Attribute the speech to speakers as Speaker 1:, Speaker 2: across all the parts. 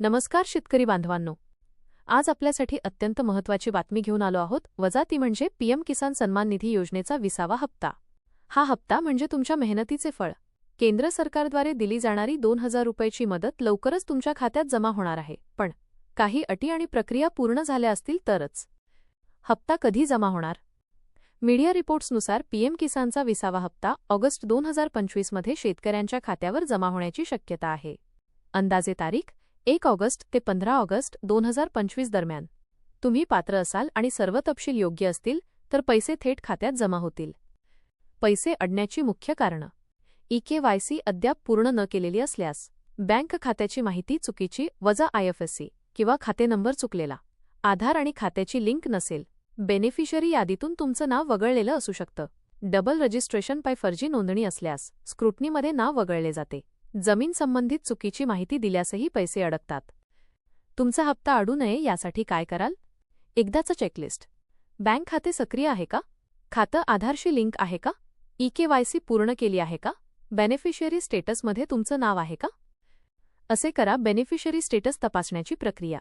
Speaker 1: नमस्कार शेतकरी बांधवांनो. आज आपल्यासाठी अत्यंत महत्त्वाची बातमी घेऊन आलो आहोत. वजा ती म्हणजे पीएम किसान सन्मान निधी योजनेचा विसावा हप्ता. हा हप्ता म्हणजे तुमच्या मेहनतीचे फळ. केंद्र सरकारद्वारे दिली जाणारी दोन हजार रुपयाची मदत लवकरच तुमच्या खात्यात जमा होणार आहे. पण काही अटी आणि प्रक्रिया पूर्ण झाल्या असतील तरच. हप्ता कधी जमा होणार? मीडिया रिपोर्ट्सनुसार पीएम किसानचा विसावा हप्ता ऑगस्ट दोन हजार पंचवीसमध्ये शेतकऱ्यांच्या खात्यावर जमा होण्याची शक्यता आहे. अंदाजे तारीख एक ऑगस्ट ते पंधरा ऑगस्ट दोन हजार पंचवीस दरम्यान. तुम्ही पात्र असाल आणि सर्व तपशील योग्य असतील तर पैसे थेट खात्यात जमा होतील. पैसे अडण्याची मुख्य कारणं. ईकेवायसी अद्याप पूर्ण न केलेली असल्यास बँक खात्याची माहिती चुकीची वजा आयएफएससी किंवा खाते नंबर चुकलेला. आधार आणि खात्याची लिंक नसेल. बेनिफिशरी यादीतून तुमचं नाव वगळलेलं असू शकतं. डबल रजिस्ट्रेशन पाय फर्जी नोंदणी असल्यास स्क्रुटनीमध्ये नाव वगळले जाते. जमीन संबंधित चुकीची माहिती दिल्यासही पैसे अडकतात. तुमचा हप्ता अडू नये यासाठी काय कराल? एकदाचं चेकलिस्ट बँक खाते सक्रिय आहे का? खातं आधारशी लिंक आहे का? ई केवायसी पूर्ण केली आहे का? बेनिफिशियरी स्टेटसमध्ये तुमचं नाव आहे का? असे करा बेनिफिशियरी स्टेटस तपासण्याची प्रक्रिया.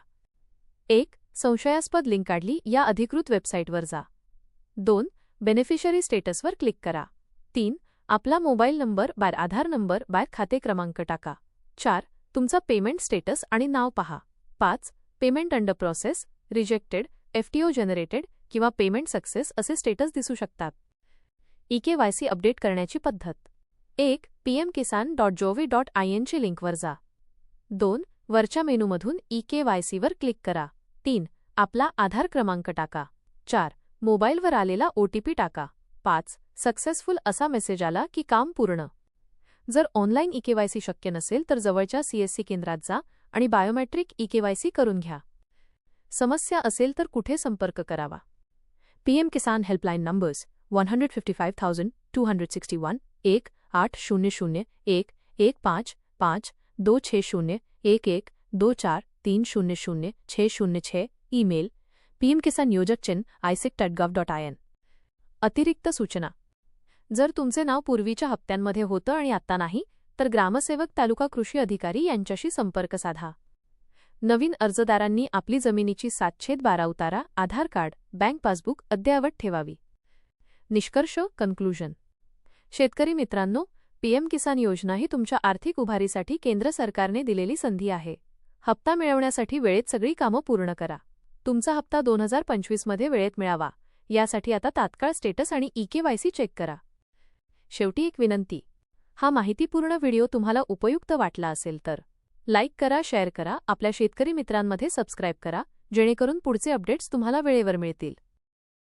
Speaker 1: एक संशयास्पद लिंक काढली या अधिकृत वेबसाईटवर जा. दोन बेनिफिशियरी स्टेटसवर क्लिक करा. तीन आपला mobile number bar Aadhaar number bar खाते क्रमांक टाका. चार तुमचा पेमेंट स्टेटस आणि नाव पहा. पाच payment under process rejected FTO generated किंवा पेमेंट सक्सेस असे स्टेटस दिसू शकतात. ई केवायसी अपडेट करण्याची पद्धत. एक PM Kisan dot gov dot I एनची लिंकवर जा. दोन वरच्या मेनूमधून ईकेवायसीवर क्लिक करा. तीन आपला आधार क्रमांक टाका. चार मोबाईलवर आलेला ओटीपी टाका. पाच सक्सेसफुल असा मेसेज आला की काम पूर्ण. जर ऑनलाईन ईकेवायसी शक्य नसेल तर जवळच्या सीएससी केंद्रात जा आणि बायोमेट्रिक ईकेवायसी करून घ्या. समस्या असेल तर कुठे संपर्क करावा? PM Kisan helpline numbers one hundred fifty five thousand two hundred sixty one एक आठ शून्य शून्य एक एक पाच पाच दो छे शून्य एक एक दो चार तीन शून्य शून्य छे शून्य छे ईमेल पीएम किसान योजक चिन्ह आयसिक dot gov dot I N अतिरिक्त सूचना. जर तुमचे नाव पूर्वीच्या हप्त्यांमध्ये होतं आणि आत्ता नाही तर ग्रामसेवक तालुका कृषी अधिकारी यांच्याशी संपर्क साधा. नवीन अर्जदारांनी आपली जमिनीची सातशेद बारा उतारा आधार कार्ड बँक पासबुक अद्ययावत ठेवावी. निष्कर्ष कन्क्लुजन. शेतकरी मित्रांनो पीएम किसान योजना ही तुमच्या आर्थिक उभारीसाठी केंद्र सरकारने दिलेली संधी आहे. हप्ता मिळवण्यासाठी वेळेत सगळी कामं पूर्ण करा. तुमचा हप्ता दोन हजार पंचवीसमध्ये वेळेत मिळावा. यासाठी आता तात्काळ स्टेटस आणि ई केवायसी चेक करा. शेवटी एक विनंती. हा माहितीपूर्ण व्हिडिओ तुम्हाला उपयुक्त वाटला असेल तर लाईक करा शेअर करा आपल्या शेतकरी मित्रांमध्ये सबस्क्राईब करा जेणेकरून पुढचे अपडेट्स तुम्हाला वेळेवर मिळतील.